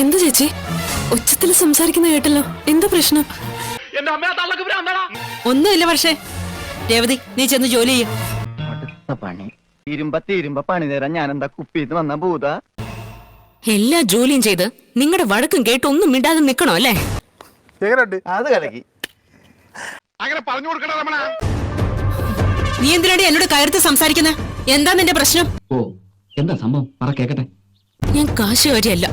എന്താ ചേച്ചി? ഉച്ചത്തിൽ സംസാരിക്കുന്ന കേട്ടല്ലോ. എന്താ പ്രശ്നം? ഒന്നുമില്ല പക്ഷേ. രേവതി നീ ചെന്ന് ജോലി ചെയ്യും. അടുത്ത പണി. ഇരുമ്പ തീരുമ്പ പണി തരാൻ ഞാൻ എന്താ കുപ്പിന്ന് വന്ന ഭൂത? എല്ലാ ജോലിയും ചെയ്ത് നിങ്ങളുടെ വഴക്കും കേട്ട് ഒന്നും മിണ്ടാതെ നിക്കണോ അല്ലേ? അത് കലക്കി. നീ എന്തിനാടി എന്നോട് കയർത്ത് സംസാരിക്കുന്നത് എന്താ നിന്റെ പ്രശ്നം? ഓ എന്താ സംഭവം? പറ കേക്കട്ടെ. ഞാൻ കാശുകാരിയല്ല.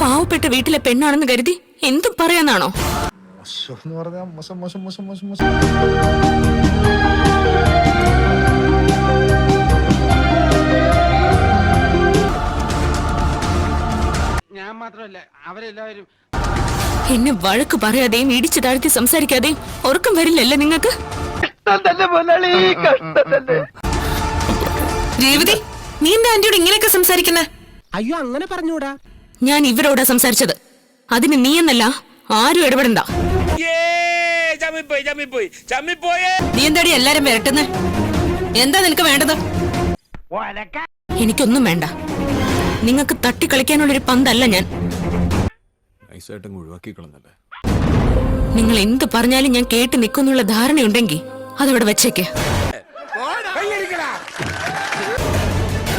പാവപ്പെട്ട വീട്ടിലെ പെണ്ണാണെന്ന് കരുതി എന്തും പറയാനാണോ? ഞാൻ മാത്രമല്ല അവരെല്ലാവരും എന്നെ വഴക്ക് പറയാതെയും ഇടിച്ചു താഴ്ത്തി സംസാരിക്കാതെയും ഉറക്കം വരില്ലല്ലേ നിങ്ങൾക്ക്? രേവതി നീ എന്താ ആന്റിയോട് ഇങ്ങനെയൊക്കെ സംസാരിക്കുന്നേ? അയ്യോ അങ്ങനെ പറഞ്ഞൂടാ. ഞാൻ ഇവരോടാ സംസാരിച്ചത്. അതിന് നീ എന്നല്ല ആരും ഇടപെടണ്ട. നീ എന്താടി എല്ലാരും വരട്ടുന്നേ? എന്താ നിനക്ക് വേണ്ടത്? എനിക്കൊന്നും വേണ്ട. നിങ്ങൾക്ക് തട്ടിക്കളിക്കാനുള്ളൊരു പന്തല്ല ഞാൻ. നിങ്ങൾ എന്ത് പറഞ്ഞാലും ഞാൻ കേട്ട് നിൽക്കുന്നുള്ള ധാരണയുണ്ടെങ്കിൽ അതവിടെ വെച്ചേക്ക്.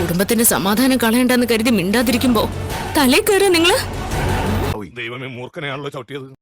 കുടുംബത്തിന്റെ സമാധാനം കളയണ്ടെന്ന് കരുതി മിണ്ടാതിരിക്കുമ്പോ തലേ കയറുക നിങ്ങൾ? ദൈവമേ മൂർഖനെയാണല്ലോ ചവിട്ടിയത്.